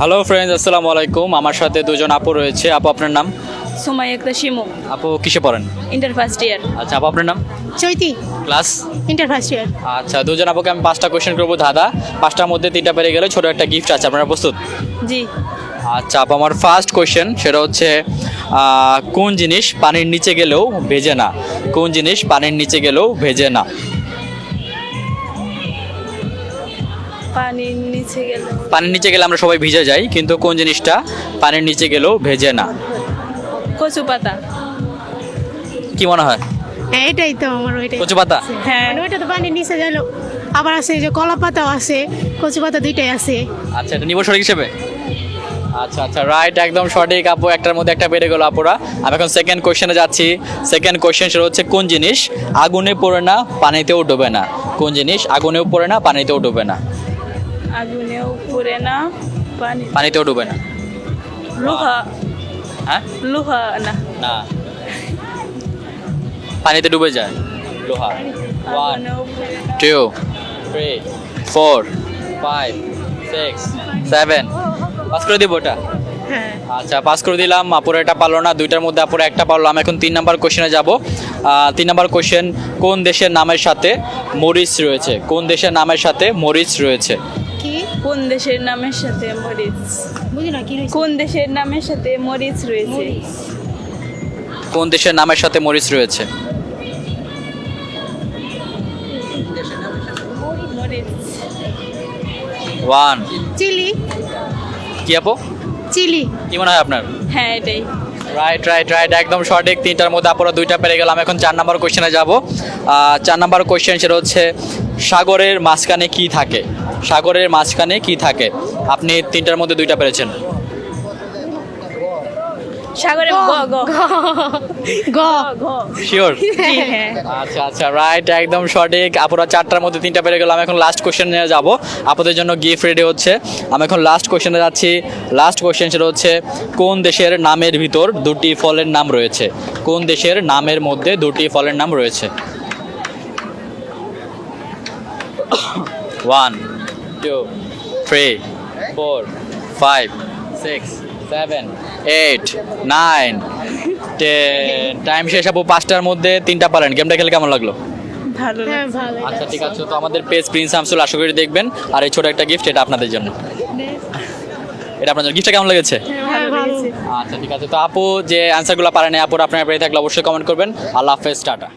Hello friends আসসালামু আলাইকুম। আমার সাথে দুজন আপু রয়েছে। আপু আপনার নাম? সুমাই একটা শিমু। আপু কিসে পড়েন? ইন্টার ফার্স্ট ইয়ার আচ্ছা আপু আপনার নাম? Chaiti. Class? Inter first year আচ্ছা দুজন আপুকে আমি পাঁচটা কোয়েশ্চেন করব দাদা পাঁচটার মধ্যে তিনটা পেরে গেলে ছোট একটা গিফট আছে আপনারা প্রস্তুত? জি। আচ্ছা আপু আমার ফার্স্ট কোয়েশ্চেন সেটা হচ্ছে কোন জিনিস পানির নিচে গেলেও ভেজে না? কোন জিনিস পানির নিচে গেলেও ভেজে না? পানির নিচে গেল। পানির নিচে গেলে আমরা সবাই ভিজে যাই কিন্তু কোন জিনিসটা পানির নিচে গেলেও ভেজে না? কচু পাতা। কি মনে হয়? হ্যাঁ এটাই তো আমার ওইটাই। কচু পাতা? হ্যাঁ। মানে ওইটা তো পানির নিচে গেল আবার আছে যে কলা পাতাও আছে কচু পাতা দুইটাই আছে। আচ্ছা এটা নিব সঠিক হিসেবে? আচ্ছা আচ্ছা রাইট একদম সঠিক আপু একটার মধ্যে একটা বেড়ে গেল আপুরা। আমি এখন সেকেন্ড কোশ্চেনে যাচ্ছি। সেকেন্ড কোশ্চেন সেটা হচ্ছে কোন জিনিস আগুনে পড়ে না পানিতেও ডুবে না? কোন জিনিস আগুনেও পড়ে না পানিতেও ডুবে না? আগুনেও পুড়ে না পানি পানিতেও ডুবে না? লোহা। হ্যাঁ? লোহা না। না। পানিতে ডুবে যায়? লোহা। One two three four five six seven pass করে দিব ওটা? হ্যাঁ। আচ্ছা পাস করে দিলাম। আপুর এটা পারল না। দুইটার মধ্যে আপুর একটা পারল। আমি এখন তিন নাম্বার কোশ্চেনে যাব। তিন নাম্বার কোশ্চেন কোন দেশের নামের সাথে মরিচ রয়েছে? কোন দেশের নামের সাথে মরিচ রয়েছে? কোন দেশের নামের সাথে মরিচ? বুঝি না কি রয়েছে? কোন দেশের নামের সাথে মরিচ রয়েছে? কোন দেশের নামের সাথে মরিচ রয়েছে? মরিচ ওয়ান। চিলি। কি আপু? চিলি। কি মনে হয় আপনার? হ্যাঁ এটাই। রাইট রাইট রাইট একদম সঠিক। তিনটার মধ্যে আপুরা দুইটা পেরে গেলাম। এখন চার নাম্বার কোশ্চেনে যাব। চার নাম্বার কোশ্চেন সেটা হচ্ছে সাগরের মাঝখানে কি থাকে? সাগরের মাঝখানে কি থাকে? আপনি তিনটার মধ্যে দুইটা পেরেছেন। সাগরে গ গ গ। গ। শিওর হ্যাঁ। আচ্ছা আচ্ছা রাইট একদম সঠিক। আপুরা চারটার মধ্যে তিনটা পেরে গেলাম এখন লাস্ট কোশ্চেনে যাব। আপনাদের জন্য গিফট রেডি হচ্ছে। আমি এখন লাস্ট কোশ্চেনে যাচ্ছি। লাস্ট কোশ্চেন সেটা হচ্ছে কোন দেশের নামের ভিতর দুটি ফলের নাম রয়েছে? কোন দেশের নামের মধ্যে দুটি ফলের নাম রয়েছে? One two three four five six seven eight nine ten time শেষ আপু পাঁচটার মধ্যে তিনটা পারেন গেমটা খেলে কেমন লাগল? ভালো হ্যাঁ আচ্ছা ঠিক আছে। তো আমাদের পেজ প্রিন্স আমসুল আশা করি দেখবেন। আর এই ছোট একটা গিফট এটা আপনাদের জন্য। এটা আপনার জন্য গিফটটা কেমন লেগেছে? হ্যাঁ ভালো লেগেছে। আচ্ছা ঠিক আছে। তো আপু যে অ্যান্সারগুলো পারেন আপুর আপনার পেয়ে থাকলে অবশ্যই কমেন্ট করবেন। আল্লাহ হাফেজ টাটা।